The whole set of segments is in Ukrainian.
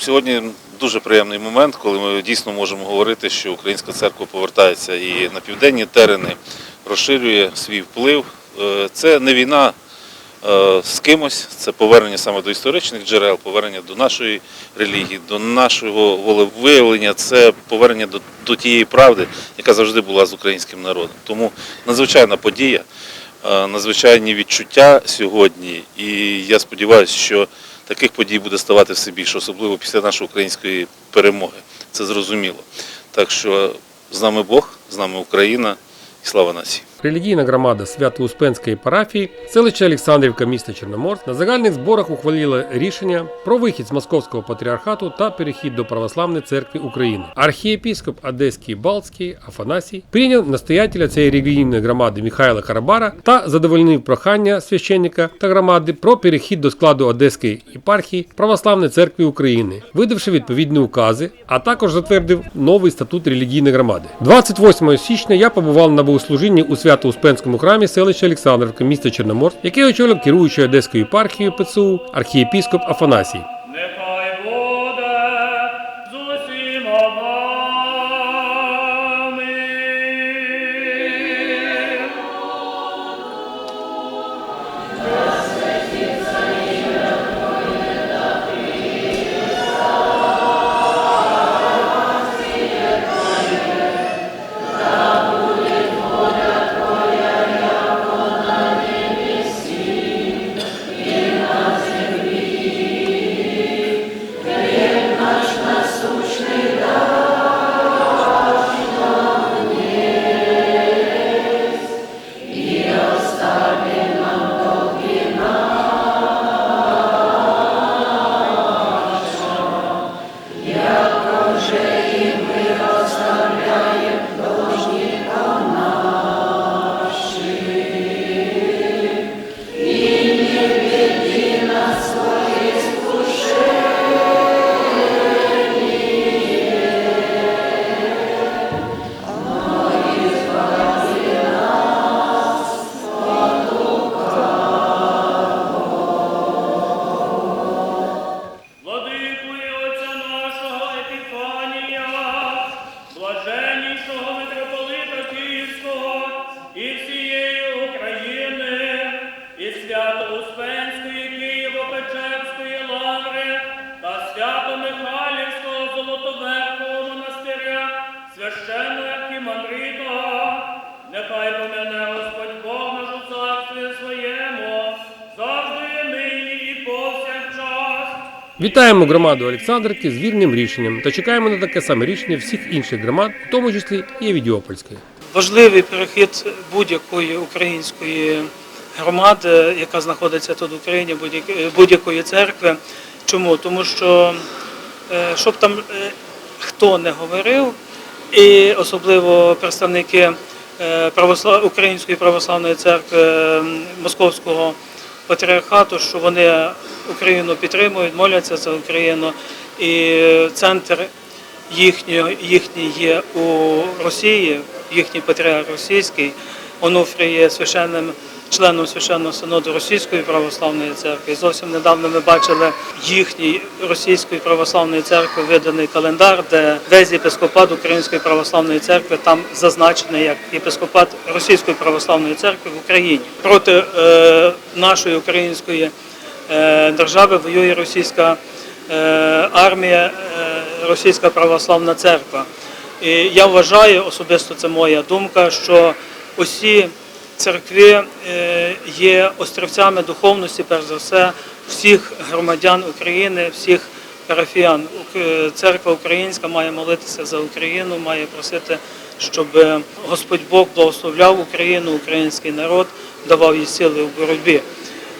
Сьогодні дуже приємний момент, коли ми дійсно можемо говорити, що українська церква повертається і на південні терени розширює свій вплив. Е, Це не війна е, з кимось, це повернення саме до історичних джерел, повернення до нашої релігії, до нашого волевиявлення, це повернення до, до тієї правди, яка завжди була з українським народом. Тому надзвичайна подія, е, надзвичайні відчуття сьогодні, і я сподіваюся, що таких подій буде ставати все більше, особливо після нашої української перемоги. Це зрозуміло. Так що з нами Бог, з нами Україна і слава нації. Релігійна громада Свято-Успенської парафії, селище Олександрівка міста Чорноморськ на загальних зборах ухвалила рішення про вихід з Московського патріархату та перехід до Православної церкви України. Архієпископ Одеський Балтський Афанасій прийняв настоятеля цієї релігійної громади Михайла Харабара та задовольнив прохання священника та громади про перехід до складу Одеської єпархії Православної церкви України, видавши відповідні укази, а також затвердив новий статут релігійної громади. 28 січня я побував на богослужінні у Свято-Успенському храмі селища Олександрівка міста Чорноморськ, який очолив керуючий Одеською єпархією ПЦУ архієпіскоп Афанасій. Монастиря, священного архімандрита, нехай помяне Господь Бог наш у царстві своєму, завжди нині і повсякчас. Вітаємо громаду Олександрівки з вірним рішенням та чекаємо на таке саме рішення всіх інших громад, в тому числі і Авідіопольської. важливий перехід будь-якої української громади, яка знаходиться тут в Україні, будь-якої- будь-якої церкви. Чому? Тому що е, щоб там е, хто не говорив, і особливо представники е, православ... Української православної церкви Московського патріархату, що вони Україну підтримують, моляться за Україну. І центр їхній є у Росії, їхній патріарх російський, Онуфрій є священним членом священного синоду Російської православної церкви. Зовсім недавно ми бачили їхній російської православної церкви виданий календар, де весь єпископат Української православної церкви там зазначений як єпископат Російської православної церкви в Україні проти е, нашої української е, держави воює російська е, армія, е, російська православна церква. І я вважаю, особисто це моя думка, що усі церкви е, є острівцями духовності, перш за все, всіх громадян України, всіх парафіян. Ук- Церква українська має молитися за Україну, має просити, щоб Господь Бог благословляв Україну, український народ, давав їй сили в боротьбі.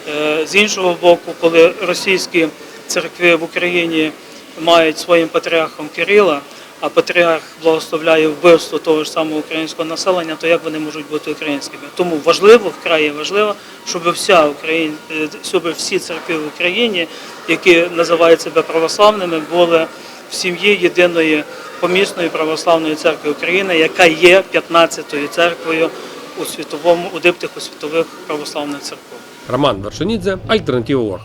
Е, З іншого боку, коли російські церкви в Україні мають своїм патріархом Кирила, а патріарх благословляє вбивство того ж самого українського населення, то як вони можуть бути українськими? Тому важливо, вкрай важливо, щоб вся Україн, е, щоб всі церкви в Україні, які називають себе православними, були в сім'ї єдиної помісної православної церкви України, яка є 15-ю церквою у світовому у диптиху світових православних церков. Роман Вершинідзе, Альтернатива Орг.